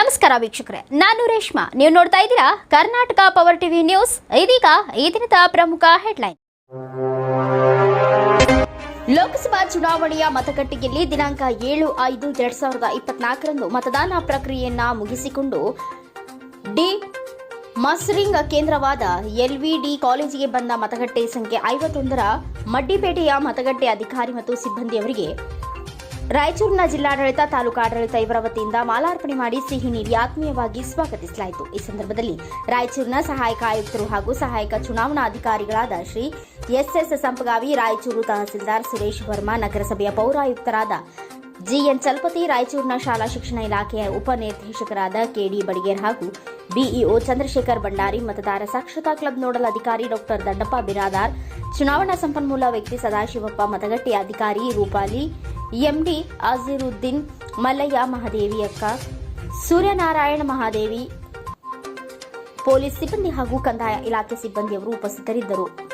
ನಮಸ್ಕಾರ ವೀಕ್ಷಕರೇ, ನಾನು ರೇಷ್ಮಾ. ನೀವು ನೋಡ್ತಾ ಇದ್ದೀರಾ ಕರ್ನಾಟಕ ಪವರ್ ಟಿವಿ ನ್ಯೂಸ್ ಇದೀಗ ಈ ದಿನದ ಪ್ರಮುಖ ಹೆಡ್ಲೈನ್ ಲೋಕಸಭಾ ಚುನಾವಣೆಯ ಮತಗಟ್ಟೆಯಲ್ಲಿ ದಿನಾಂಕ ಏಳು ಐದು ಎರಡ್ ಸಾವಿರದ ಇಪ್ಪತ್ನಾಲ್ಕರಂದು ಮತದಾನ ಪ್ರಕ್ರಿಯೆಯನ್ನ ಮುಗಿಸಿಕೊಂಡು ಡಿ ಮಸ್ರಿಂಗ್ ಕೇಂದ್ರವಾದ ಎಲ್ವಿಡಿ ಕಾಲೇಜಿಗೆ ಬಂದ ಮತಗಟ್ಟೆ ಸಂಖ್ಯೆ ಐವತ್ತೊಂದರ ಮಡ್ಡಿಪೇಟೆಯ ಮತಗಟ್ಟೆ ಅಧಿಕಾರಿ ಮತ್ತು ಸಿಬ್ಬಂದಿಯವರಿಗೆ ರಾಯಚೂರಿನ ಜಿಲ್ಲಾಡಳಿತ ತಾಲೂಕಾಡಳಿತ ಇವರ ವತಿಯಿಂದ ಮಾಲಾರ್ಪಣೆ ಮಾಡಿ ಸಿಹಿ ನೀಡಿ ಆತ್ಮೀಯವಾಗಿ ಸ್ವಾಗತಿಸಲಾಯಿತು. ಈ ಸಂದರ್ಭದಲ್ಲಿ ರಾಯಚೂರಿನ ಸಹಾಯಕ ಆಯುಕ್ತರು ಹಾಗೂ ಸಹಾಯಕ ಚುನಾವಣಾ ಅಧಿಕಾರಿಗಳಾದ ಶ್ರೀ ಎಸ್ಎಸ್ ಸಂಪಗಾವಿ, ರಾಯಚೂರು ತಹಸೀಲ್ದಾರ್ ಸುರೇಶ್ ವರ್ಮಾ, ನಗರಸಭೆಯ ಪೌರಾಯುಕ್ತರಾದ ಜಿಎನ್ ಚಲಪತಿ, ರಾಯಚೂರಿನ ಶಾಲಾ ಶಿಕ್ಷಣ ಇಲಾಖೆಯ ಉಪನಿರ್ದೇಶಕರಾದ ಕೆಡಿ ಬಡಿಗೇರ್ ಹಾಗೂ ಬಿಇಒ ಚಂದ್ರಶೇಖರ್ ಭಂಡಾರಿ, ಮತದಾರ ಸಾಕ್ಷರತಾ ಕ್ಲಬ್ ನೋಡಲ್ ಅಧಿಕಾರಿ ಡಾಕ್ಟರ್ ದಂಡಪ್ಪ ಬಿರಾದಾರ್, ಚುನಾವಣಾ ಸಂಪನ್ಮೂಲ ವ್ಯಕ್ತಿ ಸದಾಶಿವಪ್ಪ, ಮತಗಟ್ಟೆ ಅಧಿಕಾರಿ ರೂಪಾಲಿ ಎಂಡಿ ಅಜೀರುದ್ದೀನ್ ಮಲ್ಲಯ್ಯ ಮಹಾದೇವಿ ಅಕ್ಕ ಸೂರ್ಯನಾರಾಯಣ ಮಹಾದೇವಿ ಪೊಲೀಸ್ ಸಿಬ್ಬಂದಿ ಹಾಗೂ ಕಂದಾಯ ಇಲಾಖೆ ಸಿಬ್ಬಂದಿಯವರು ಉಪಸ್ಥಿತರಿದ್ದರು.